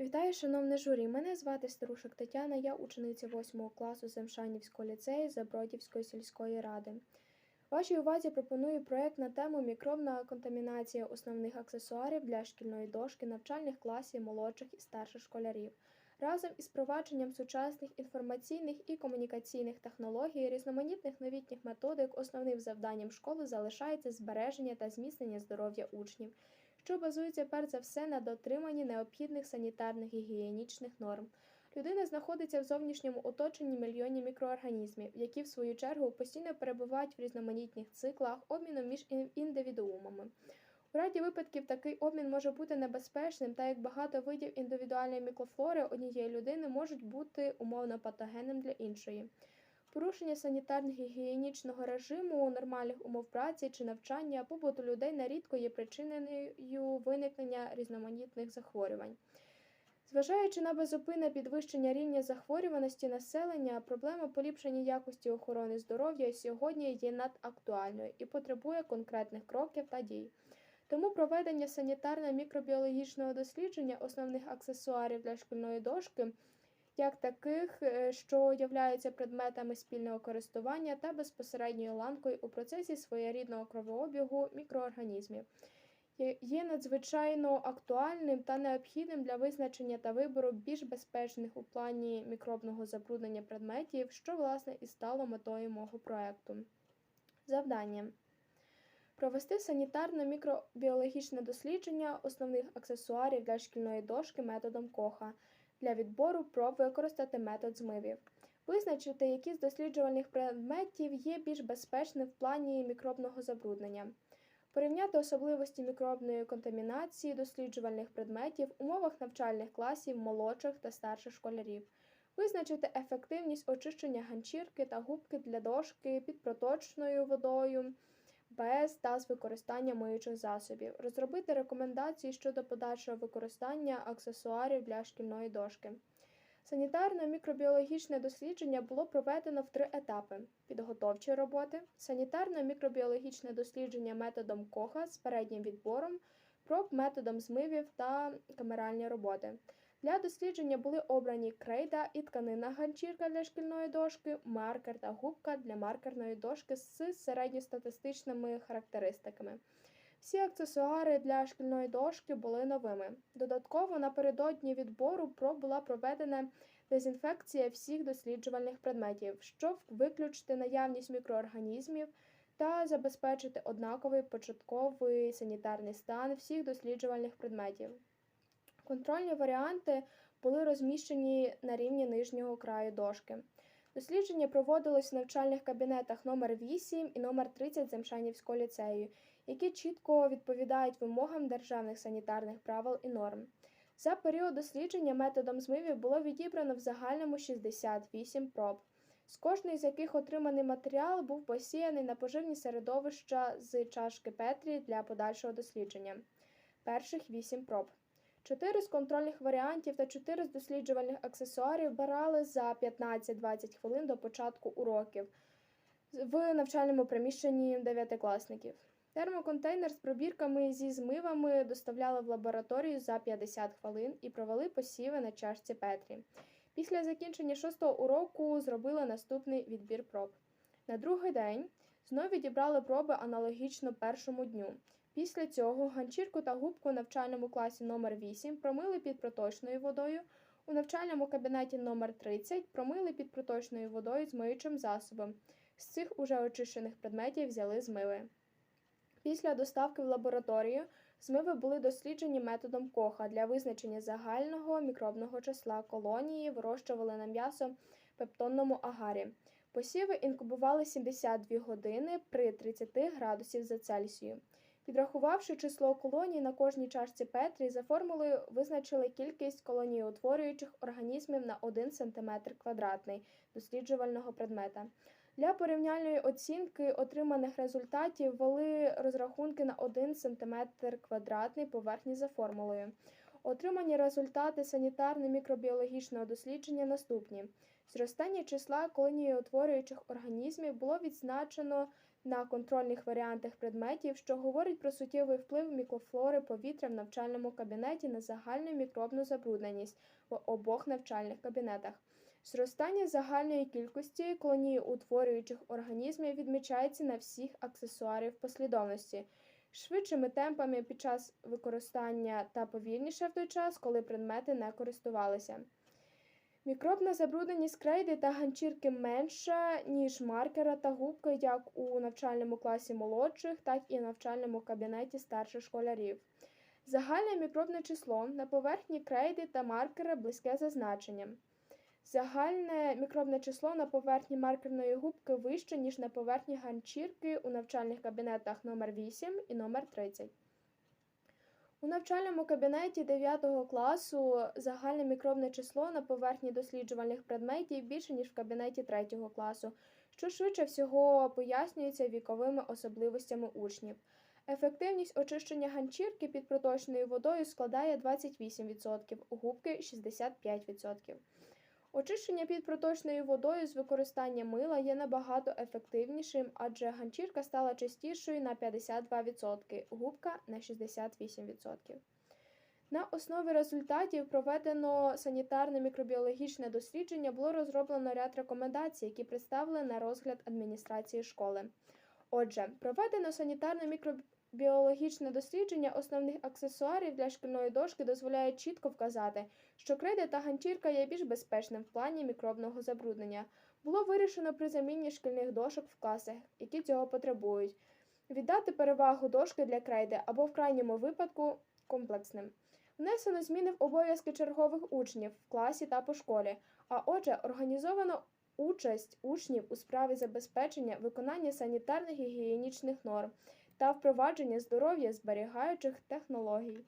Вітаю, шановне журі. Мене звати Старушек Тетяна, я учениця 8 класу Земшанівського ліцею Забродівської сільської ради. Вашій увазі пропоную проект на тему мікробна контамінація основних аксесуарів для шкільної дошки навчальних класів молодших і старших школярів. Разом із провадженням сучасних інформаційних і комунікаційних технологій, різноманітних новітніх методик, основним завданням школи залишається збереження та зміцнення здоров'я учнів, що базується перш за все на дотриманні необхідних санітарних і гігієнічних норм. Людина знаходиться в зовнішньому оточенні мільйонів мікроорганізмів, які в свою чергу постійно перебувають в різноманітних циклах обміну між індивідуумами. У раді випадків такий обмін може бути небезпечним, та як багато видів індивідуальної мікрофлори однієї людини можуть бути умовно патогенним для іншої. Порушення санітарно-гігієнічного режиму, нормальних умов праці чи навчання побуту людей нерідко є причиною виникнення різноманітних захворювань. Зважаючи на безупинне підвищення рівня захворюваності населення, проблема поліпшення якості охорони здоров'я сьогодні є надактуальною і потребує конкретних кроків та дій. Тому проведення санітарно-мікробіологічного дослідження основних аксесуарів для шкільної дошки, як таких, е, що являються предметами спільного користування та безпосередньою ланкою у процесі своєрідного кровообігу мікроорганізмів, є- надзвичайно актуальним та необхідним для визначення та вибору більш безпечних у плані мікробного забруднення предметів, що власне і стало метою мого проекту. Завдання провести санітарно-мікробіологічне дослідження основних аксесуарів для шкільної дошки методом Коха. Для відбору проб використати метод змивів. Визначити, які з досліджувальних предметів є більш безпечним в плані мікробного забруднення. Порівняти особливості мікробної контамінації досліджувальних предметів в умовах навчальних класів молодших та старших школярів. Визначити ефективність очищення ганчірки та губки для дошки під проточною водою без та з використанням миючих засобів. Розробити рекомендації щодо подальшого використання аксесуарів для шкільної дошки. Санітарно-мікробіологічне дослідження було проведено в три етапи: підготовчі роботи, санітарно-мікробіологічне дослідження методом Коха з переднім відбором, проб методом змивів та камеральні роботи. Для дослідження були обрані крейда і тканина ганчірка для шкільної дошки, маркер та губка для маркерної дошки з середньостатистичними характеристиками. Всі аксесуари для шкільної дошки були новими. Додатково напередодні відбору була проведена дезінфекція всіх досліджувальних предметів, щоб виключити наявність мікроорганізмів та забезпечити однаковий початковий санітарний стан всіх досліджувальних предметів. Контрольні варіанти були розміщені на рівні нижнього краю дошки. Дослідження проводилось в навчальних кабінетах номер 8 і номер 30 Земшанівського ліцею, які чітко відповідають вимогам державних санітарних правил і норм. За період дослідження методом змивів було відібрано в загальному 68 проб, з кожної з яких отриманий матеріал був посіяний на поживні середовища з чашки Петрі для подальшого дослідження. Перших 8 проб. Чотири з контрольних варіантів та чотири з досліджувальних аксесуарів брали за 15-20 хвилин до початку уроків в навчальному приміщенні дев'ятикласників. Термоконтейнер з пробірками зі змивами доставляли в лабораторію за 50 хвилин і провели посіви на чашці Петрі. Після закінчення шостого уроку зробили наступний відбір проб. На другий день знов відібрали проби аналогічно першому дню. Після цього ганчірку та губку в навчальному класі номер 8 промили під проточною водою. У навчальному кабінеті номер 30 промили під проточною водою з миючим засобом. З цих уже очищених предметів взяли змиви. Після доставки в лабораторію змиви були досліджені методом Коха для визначення загального мікробного числа колонії, вирощували на м'ясо пептонному агарі. Посіви інкубували 72 години при 30 градусів за Цельсію. Підрахувавши число колоній на кожній чашці Петрі, за формулою визначили кількість колонієутворюючих організмів на 1 см квадратний досліджувального предмета. Для порівняльної оцінки отриманих результатів ввели розрахунки на 1 см квадратний поверхні за формулою. Отримані результати санітарно-мікробіологічного дослідження наступні. Зростання числа колонієутворюючих організмів було відзначено на контрольних варіантах предметів, що говорить про суттєвий вплив мікрофлори повітря в навчальному кабінеті на загальну мікробну забрудненість в обох навчальних кабінетах. Зростання загальної кількості колонієутворюючих організмів відмічається на всіх аксесуарів послідовності, швидшими темпами під час використання та повільніше в той час, коли предмети не користувалися. Мікробна забрудненість крейди та ганчірки менша, ніж маркера та губки як у навчальному класі молодших, так і навчальному кабінеті старших школярів. Загальне мікробне число на поверхні крейди та маркера близьке за значенням. Загальне мікробне число на поверхні маркерної губки вище, ніж на поверхні ганчірки у навчальних кабінетах номер 8 і номер 30. У навчальному кабінеті 9 класу загальне мікробне число на поверхні досліджувальних предметів більше, ніж в кабінеті 3 класу, що швидше всього пояснюється віковими особливостями учнів. Ефективність очищення ганчірки під проточною водою складає 28%, у губки 65%. Очищення під проточною водою з використанням мила є набагато ефективнішим, адже ганчірка стала чистішою на 52%, губка на 68%. На основі результатів проведено санітарне мікробіологічне дослідження, було розроблено ряд рекомендацій, які представили на розгляд адміністрації школи. Отже, проведено санітарне мікробіологічне дослідження основних аксесуарів для шкільної дошки дозволяє чітко вказати, що крейда та ганчірка є більш безпечним в плані мікробного забруднення. Було вирішено при заміні шкільних дошок в класах, які цього потребують, віддати перевагу дошки для крейди або в крайньому випадку комплексним. Внесено зміни в обов'язки чергових учнів в класі та по школі, а отже, організовано участь учнів у справі забезпечення виконання санітарних і гігієнічних норм та впровадження здоров'я зберігаючих технологій.